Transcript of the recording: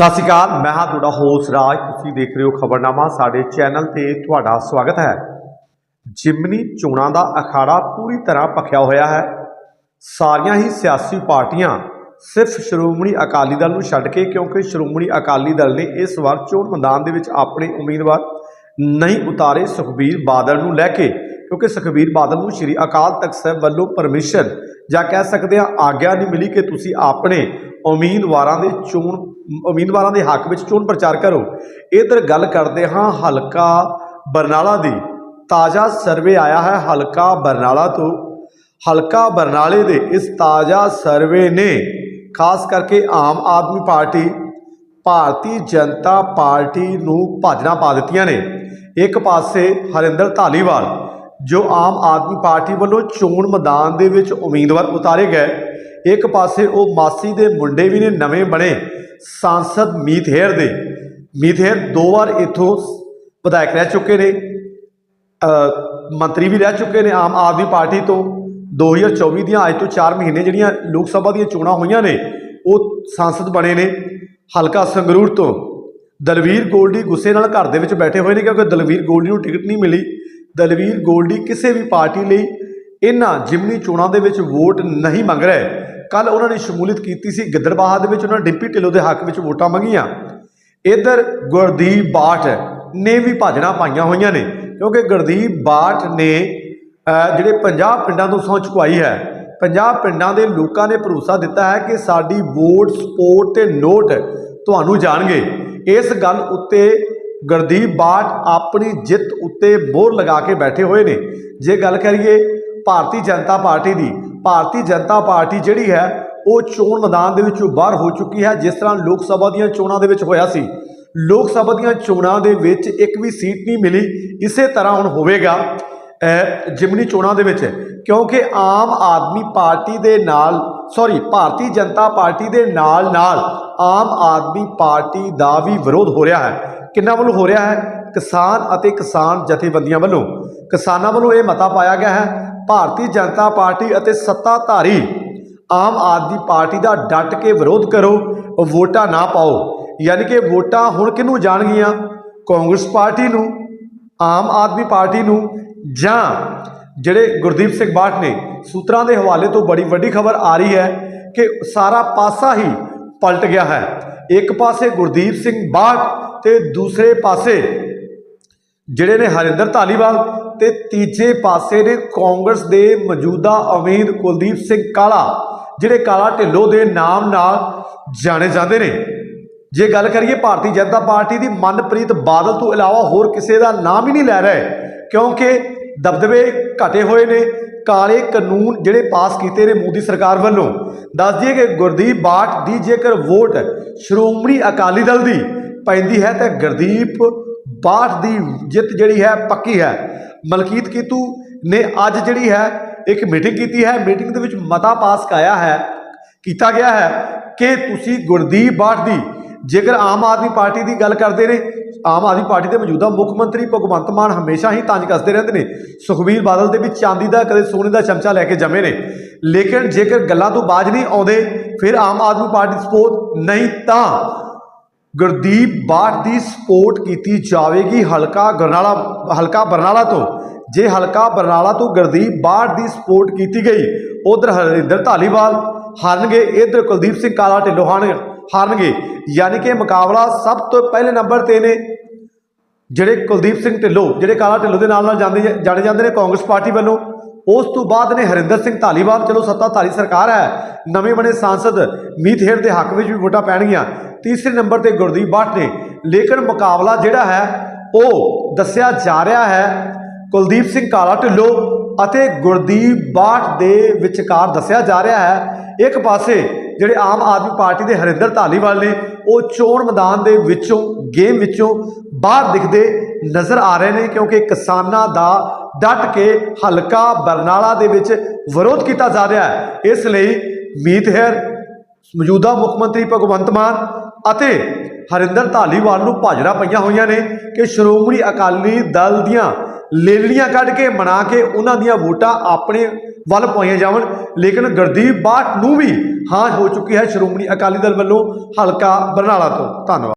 ਸਤਿ ਸ਼੍ਰੀ ਅਕਾਲ, ਮੈਂ ਹਾਂ ਤੁਹਾਡਾ ਹੋਸ ਰਾਜ। ਤੁਸੀਂ ਦੇਖ ਰਹੇ ਹੋ ਖਬਰਨਾਮਾ, ਸਾਡੇ ਚੈਨਲ ਤੇ ਤੁਹਾਡਾ ਸਵਾਗਤ ਹੈ। ਜਿਮਨੀ ਚੋਣਾਂ ਦਾ ਅਖਾੜਾ ਪੂਰੀ ਤਰ੍ਹਾਂ ਭਖਿਆ ਹੋਇਆ ਹੈ। ਸਾਰੀਆਂ ਹੀ ਸਿਆਸੀ ਪਾਰਟੀਆਂ ਸਿਰਫ ਸ਼੍ਰੋਮਣੀ ਅਕਾਲੀ ਦਲ ਨੂੰ ਛੱਡ ਕੇ, ਕਿਉਂਕਿ ਸ਼੍ਰੋਮਣੀ ਅਕਾਲੀ ਦਲ ਨੇ ਇਸ ਵਾਰ ਚੋਣ ਮੈਦਾਨ ਦੇ ਵਿੱਚ ਆਪਣੇ ਉਮੀਦਵਾਰ ਨਹੀਂ ਉਤਾਰੇ, ਸੁਖਬੀਰ ਬਾਦਲ ਨੂੰ ਲੈ ਕੇ। ਕਿਉਂਕਿ ਸੁਖਬੀਰ ਬਾਦਲ ਨੂੰ ਸ਼੍ਰੀ ਅਕਾਲ ਤਖਤ ਸਾਹਿਬ ਵੱਲੋਂ ਪਰਮਿਸ਼ਨ ਜਾਂ ਕਹਿ ਸਕਦੇ ਹਾਂ ਆਗਿਆ ਨਹੀਂ ਮਿਲੀ ਕਿ ਤੁਸੀਂ ਆਪਣੇ ਉਮੀਦਵਾਰਾਂ ਦੇ ਚੋਣ, ਉਮੀਦਵਾਰਾਂ ਦੇ ਹੱਕ ਵਿੱਚ ਚੋਣ ਪ੍ਰਚਾਰ ਕਰੋ। ਇਧਰ ਗੱਲ ਕਰਦੇ ਹਾਂ ਹਲਕਾ ਬਰਨਾਲਾ ਦੀ। ਤਾਜ਼ਾ ਸਰਵੇ ਆਇਆ ਹੈ ਹਲਕਾ ਬਰਨਾਲਾ ਤੋਂ। ਹਲਕਾ ਬਰਨਾਲੇ ਦੇ ਇਸ ਤਾਜ਼ਾ ਸਰਵੇ ਨੇ ਖਾਸ ਕਰਕੇ ਆਮ ਆਦਮੀ ਪਾਰਟੀ, ਭਾਰਤੀ ਜਨਤਾ ਪਾਰਟੀ ਨੂੰ ਭਾਜਣਾ ਪਾ ਦਿੱਤੀਆਂ ਨੇ। ਇੱਕ ਪਾਸੇ ਹਰਿੰਦਰ ਧਾਲੀਵਾਲ, ਜੋ ਆਮ ਆਦਮੀ ਪਾਰਟੀ ਵੱਲੋਂ ਚੋਣ ਮੈਦਾਨ ਦੇ ਵਿੱਚ ਉਮੀਦਵਾਰ ਉਤਾਰੇ ਗਏ। ਇੱਕ ਪਾਸੇ ਉਹ ਮਾਸੀ ਦੇ ਮੁੰਡੇ ਵੀ ਨੇ, ਨਵੇਂ ਬਣੇ ਸਾਂਸਦ ਮੀਤ ਦੇ। ਮੀਤ ਦੋ ਵਾਰ ਇਥੋਂ ਵਿਧਾਇਕ ਰਹਿ ਚੁੱਕੇ ਨੇ ਮੰਤਰੀ ਵੀ ਰਹਿ ਚੁੱਕੇ ਨੇ ਆਮ ਆਦਮੀ ਪਾਰਟੀ ਤੋਂ। 2024 ਦੀਆਂ ਅੱਜ ਤੋਂ 4 ਮਹੀਨੇ ਜਿਹੜੀਆਂ ਲੋਕ ਸਭਾ ਦੀਆਂ ਚੋਣਾਂ ਹੋਈਆਂ ਨੇ, ਉਹ ਸੰਸਦ ਬਣੇ ਨੇ ਹਲਕਾ ਸੰਗਰੂਰ ਤੋਂ। ਦਲਵੀਰ ਗੋਲਡੀ ਗੁੱਸੇ ਨਾਲ ਘਰ ਦੇ ਵਿੱਚ ਬੈਠੇ ਹੋਏ ਨੇ ਕਿਉਂਕਿ ਦਲਵੀਰ ਗੋਲਡੀ ਨੂੰ ਟਿਕਟ ਨਹੀਂ ਮਿਲੀ। ਦਲਵੀਰ ਗੋਲਡੀ ਕਿਸੇ ਵੀ ਪਾਰਟੀ ਲਈ ਇਹਨਾਂ ਜਿਮਨੀ ਚੋਣਾਂ ਦੇ ਵਿੱਚ ਵੋਟ ਨਹੀਂ ਮੰਗ ਰਹੇ। ਕੱਲ ਉਹਨਾਂ ਨੇ ਸ਼ਮੂਲੀਅਤ ਕੀਤੀ ਸੀ ਗਿੱਦੜਬਾਹਾ ਦੇ ਵਿੱਚ, ਉਹਨਾਂ ਡਿੰਪੀ ਢਿੱਲੋਂ ਦੇ ਹੱਕ ਵਿੱਚ ਵੋਟਾਂ ਮੰਗੀਆਂ। ਇਧਰ ਗੁਰਦੀਪ ਬਾਠ ਨੇ ਵੀ ਭਾਜਣਾ ਪਾਈਆਂ ਹੋਈਆਂ ਨੇ, ਕਿਉਂਕਿ ਗੁਰਦੀਪ ਬਾਠ ਨੇ ਜਿਹੜੇ 50 ਪਿੰਡਾਂ ਤੋਂ ਸਹੁੰ ਚੁਕਵਾਈ ਹੈ 50 ਪਿੰਡਾਂ ਦੇ ਲੋਕਾਂ ਨੇ ਭਰੋਸਾ ਦਿੱਤਾ ਹੈ ਕਿ ਸਾਡੀ ਵੋਟ ਸਪੋਰਟ ਤੇ ਨੋਟ ਤੁਹਾਨੂੰ ਜਾਣਗੇ। ਇਸ ਗੱਲ ਉੱਤੇ ਗੁਰਦੀਪ ਬਾਠ ਆਪਣੀ ਜਿੱਤ ਉੱਤੇ ਮੋਹਰ ਲਗਾ ਕੇ ਬੈਠੇ ਹੋਏ ਨੇ। ਜੇ ਗੱਲ ਕਰੀਏ, ਭਾਰਤੀ ਜਨਤਾ ਪਾਰਟੀ ਦੀ ਭਾਰਤੀ ਜਨਤਾ ਪਾਰਟੀ ਜਿਹੜੀ ਹੈ, ਉਹ ਚੋਣ ਮੈਦਾਨ ਦੇ ਵਿੱਚੋਂ ਬਾਹਰ ਹੋ ਚੁੱਕੀ ਹੈ, ਜਿਸ ਤਰ੍ਹਾਂ ਲੋਕ ਸਭਾ ਦੀਆਂ ਚੋਣਾਂ ਦੇ ਵਿੱਚ ਹੋਇਆ ਸੀ। ਲੋਕ ਸਭਾ ਦੀਆਂ ਚੋਣਾਂ ਦੇ ਵਿੱਚ ਇੱਕ ਵੀ ਸੀਟ ਨਹੀਂ ਮਿਲੀ, ਇਸੇ ਤਰ੍ਹਾਂ ਹੁਣ ਹੋਵੇਗਾ ਜਿਮਨੀ ਚੋਣਾਂ ਦੇ ਵਿੱਚ। ਕਿਉਂਕਿ ਆਮ ਆਦਮੀ ਪਾਰਟੀ ਦੇ ਨਾਲ ਸੌਰੀ ਭਾਰਤੀ ਜਨਤਾ ਪਾਰਟੀ ਦੇ ਨਾਲ ਨਾਲ ਆਮ ਆਦਮੀ ਪਾਰਟੀ ਦਾ ਵੀ ਵਿਰੋਧ ਹੋ ਰਿਹਾ ਹੈ। ਕਿੰਨਾ ਵੱਲੋਂ ਹੋ ਰਿਹਾ ਹੈ? ਕਿਸਾਨ ਅਤੇ ਕਿਸਾਨ ਜਥੇਬੰਦੀਆਂ ਵੱਲੋਂ। ਕਿਸਾਨਾਂ ਵੱਲੋਂ ਇਹ ਮਤਾ ਪਾਇਆ ਗਿਆ ਹੈ ਭਾਰਤੀ ਜਨਤਾ ਪਾਰਟੀ ਅਤੇ ਸੱਤਾਧਾਰੀ ਆਮ ਆਦਮੀ ਪਾਰਟੀ ਦਾ ਡਟ ਕੇ ਵਿਰੋਧ ਕਰੋ, ਵੋਟਾਂ ਨਾ ਪਾਓ। ਯਾਨੀ ਕਿ ਵੋਟਾਂ ਹੁਣ ਕਿਹਨੂੰ ਜਾਣਗੀਆਂ? ਕਾਂਗਰਸ ਪਾਰਟੀ ਨੂੰ, ਆਮ ਆਦਮੀ ਪਾਰਟੀ ਨੂੰ, ਜਾਂ ਜਿਹੜੇ ਗੁਰਦੀਪ ਸਿੰਘ ਬਾਠ ਨੇ, ਸੂਤਰਾਂ ਦੇ ਹਵਾਲੇ ਤੋਂ ਬੜੀ ਵੱਡੀ ਖਬਰ ਆ ਰਹੀ ਹੈ ਕਿ ਸਾਰਾ ਪਾਸਾ ਹੀ ਪਲਟ ਗਿਆ ਹੈ। ਇੱਕ ਪਾਸੇ ਗੁਰਦੀਪ ਸਿੰਘ ਬਾਠ ਤੇ ਦੂਸਰੇ ਪਾਸੇ ਜਿਹੜੇ ਨੇ ਹਰਿੰਦਰ ਧਾਲੀਵਾਲ ਤੇ ਤੀਜੇ ਪਾਸੇ ਨੇ ਕਾਂਗਰਸ ਦੇ ਮੌਜੂਦਾ ਉਮੀਦ ਕੁਲਦੀਪ ਸਿੰਘ ਕਾਲਾ, ਜਿਹੜੇ ਕਾਲਾ ਢਿੱਲੋਂ ਦੇ ਨਾਮ ਨਾਲ ਜਾਣੇ ਜਾਂਦੇ ਨੇ। ਜੇ ਗੱਲ ਕਰੀਏ ਭਾਰਤੀ ਜਨਤਾ ਪਾਰਟੀ ਦੀ, ਮਨਪ੍ਰੀਤ ਬਾਦਲ ਤੋਂ ਇਲਾਵਾ ਹੋਰ ਕਿਸੇ ਦਾ ਨਾਮ ਹੀ ਨਹੀਂ ਲੈ ਰਹੇ, ਕਿਉਂਕਿ ਦਬਦਬੇ ਘਟੇ ਹੋਏ ਨੇ। ਕਾਲੇ ਕਾਨੂੰਨ ਜਿਹੜੇ ਪਾਸ ਕੀਤੇ ਨੇ ਮੋਦੀ ਸਰਕਾਰ ਵੱਲੋਂ। ਦੱਸ ਦਈਏ ਕਿ ਗੁਰਦੀਪ ਬਾਠ ਦੀ ਜੇਕਰ ਵੋਟ ਸ਼੍ਰੋਮਣੀ ਅਕਾਲੀ ਦਲ ਦੀ ਪੈਂਦੀ ਹੈ, ਤਾਂ ਗੁਰਦੀਪ ਬਾਠ ਦੀ ਜਿੱਤ ਜਿਹੜੀ ਹੈ ਪੱਕੀ ਹੈ। ਮਲਕੀਤ ਕੀਤੂ ਨੇ ਅੱਜ ਜਿਹੜੀ ਹੈ ਇੱਕ ਮੀਟਿੰਗ ਕੀਤੀ ਹੈ। ਮੀਟਿੰਗ ਦੇ ਵਿੱਚ ਮਤਾ ਪਾਸ ਕਾਇਆ ਹੈ, ਕੀਤਾ ਗਿਆ ਹੈ ਕਿ ਤੁਸੀਂ ਗੁਰਦੀਪ ਬਾਠ ਦੀ, ਜੇਕਰ ਆਮ ਆਦਮੀ ਪਾਰਟੀ ਦੀ ਗੱਲ ਕਰਦੇ ਨੇ, ਆਮ ਆਦਮੀ ਪਾਰਟੀ ਦੇ ਮੌਜੂਦਾ ਮੁੱਖ ਮੰਤਰੀ ਭਗਵੰਤ ਮਾਨ ਹਮੇਸ਼ਾ ਹੀ ਤੰਜ ਕੱਸਦੇ ਰਹਿੰਦੇ ਨੇ। ਸੁਖਬੀਰ ਬਾਦਲ ਦੇ ਵੀ ਚਾਂਦੀ ਦਾ, ਕਦੇ ਸੋਨੇ ਦਾ ਚਮਚਾ ਲੈ ਕੇ ਜੰਮੇ ਨੇ। ਲੇਕਿਨ ਜੇਕਰ ਗੱਲਾਂ ਤੋਂ ਬਾਜ ਨਹੀਂ ਆਉਂਦੇ, ਫਿਰ ਆਮ ਆਦਮੀ ਪਾਰਟੀ ਸਪੋਰਟ ਨਹੀਂ ਤਾਂ ਗੁਰਦੀਪ ਬਾਠ ਦੀ ਸਪੋਰਟ ਕੀਤੀ ਜਾਵੇਗੀ ਹਲਕਾ ਗਰਨਾਲਾ ਹਲਕਾ ਬਰਨਾਲਾ ਤੋਂ। ਜੇ ਹਲਕਾ ਬਰਨਾਲਾ ਤੋਂ ਗੁਰਦੀਪ ਬਾਠ ਦੀ ਸਪੋਰਟ ਕੀਤੀ ਗਈ, ਉਧਰ ਹਰਿੰਦਰ ਧਾਲੀਵਾਲ ਹਾਰਨਗੇ, ਇਧਰ ਕੁਲਦੀਪ ਸਿੰਘ ਕਾਲਾ ਢਿੱਲੋਂ ਹਾਰਨ ਹਾਰਨਗੇ। ਯਾਨੀ ਕਿ ਮੁਕਾਬਲਾ ਸਭ ਤੋਂ ਪਹਿਲੇ ਨੰਬਰ ਤੇ ਨੇ। ਜਿਹੜੇ ਕੁਲਦੀਪ ਸਿੰਘ ਢਿੱਲੋਂ, ਜਿਹੜੇ ਕਾਲਾ ਢਿੱਲੋਂ ਦੇ ਨਾਲ ਨਾਲ ਜਾਂਦੇ, ਜਾਣੇ ਜਾਂਦੇ ਨੇ ਕਾਂਗਰਸ ਪਾਰਟੀ ਵੱਲੋਂ। ਉਸ ਤੋਂ ਬਾਅਦ ਨੇ ਹਰਿੰਦਰ ਸਿੰਘ ਧਾਲੀਵਾਲ, ਚਲੋ ਸੱਤਾਧਾਰੀ ਸਰਕਾਰ ਹੈ, ਨਵੇਂ ਬਣੇ ਸਾਂਸਦ ਮੀਤ ਹੇਰ ਦੇ ਹੱਕ ਵਿੱਚ ਵੀ ਵੋਟਾਂ ਪੈਣਗੀਆਂ। ਤੀਸਰੇ ਨੰਬਰ ਤੇ ਗੁਰਦੀਪ ਬਾਠ ਨੇ। ਲੇਕਿਨ ਮੁਕਾਬਲਾ ਜਿਹੜਾ ਹੈ, ਉਹ ਦੱਸਿਆ ਜਾ ਰਿਹਾ ਹੈ, ਕੁਲਦੀਪ ਸਿੰਘ ਕਾਲਾ ਢਿੱਲੋਂ ਅਤੇ ਗੁਰਦੀਪ ਬਾਠ ਦੇ ਵਿਚਕਾਰ ਦੱਸਿਆ ਜਾ ਰਿਹਾ ਹੈ। ਇੱਕ ਪਾਸੇ ਜਿਹੜੇ ਆਮ ਆਦਮੀ ਪਾਰਟੀ ਦੇ ਹਰਿੰਦਰ ਧਾਲੀਵਾਲ ਨੇ, ਉਹ ਚੋਣ ਮੈਦਾਨ ਦੇ ਵਿੱਚੋਂ, ਗੇਮ ਵਿੱਚੋਂ ਬਾਹਰ ਦਿਖਦੇ ਨਜ਼ਰ ਆ ਰਹੇ ਨੇ ਕਿਉਂਕਿ ਕਿਸਾਨਾਂ ਦਾ ਡਟ ਕੇ ਹਲਕਾ ਬਰਨਾਲਾ ਦੇ ਵਿੱਚ ਵਿਰੋਧ ਕੀਤਾ ਜਾ ਰਿਹਾ ਹੈ। ਇਸ ਲਈ ਮੀਤ ਹੈਰ ਮੌਜੂਦਾ ਮੁੱਖ ਮੰਤਰੀ ਭਗਵੰਤ ਮਾਨ ਅਤੇ ਹਰਿੰਦਰ ਧਾਲੀਵਾਲ ਨੂੰ ਭਾਜੜਾ ਪਈਆਂ ਹੋਈਆਂ ਨੇ ਕਿ ਸ਼੍ਰੋਮਣੀ ਅਕਾਲੀ ਦਲ ਦੀਆਂ ਲੇਲੀਆਂ ਕੱਢ ਕੇ ਮਨਾ ਕੇ ਉਹਨਾਂ ਦੀਆਂ ਵੋਟਾਂ ਆਪਣੇ ਵੱਲ ਪਾਈਆਂ ਜਾਵਣ। ਲੇਕਿਨ ਗੁਰਦੀਪ ਬਾਠ ਨੂੰ ਵੀ ਹਾਂ ਹੋ ਚੁੱਕੀ ਹੈ ਸ਼੍ਰੋਮਣੀ ਅਕਾਲੀ ਦਲ ਵੱਲੋਂ ਹਲਕਾ ਬਰਨਾਲਾ ਤੋਂ। ਧੰਨਵਾਦ।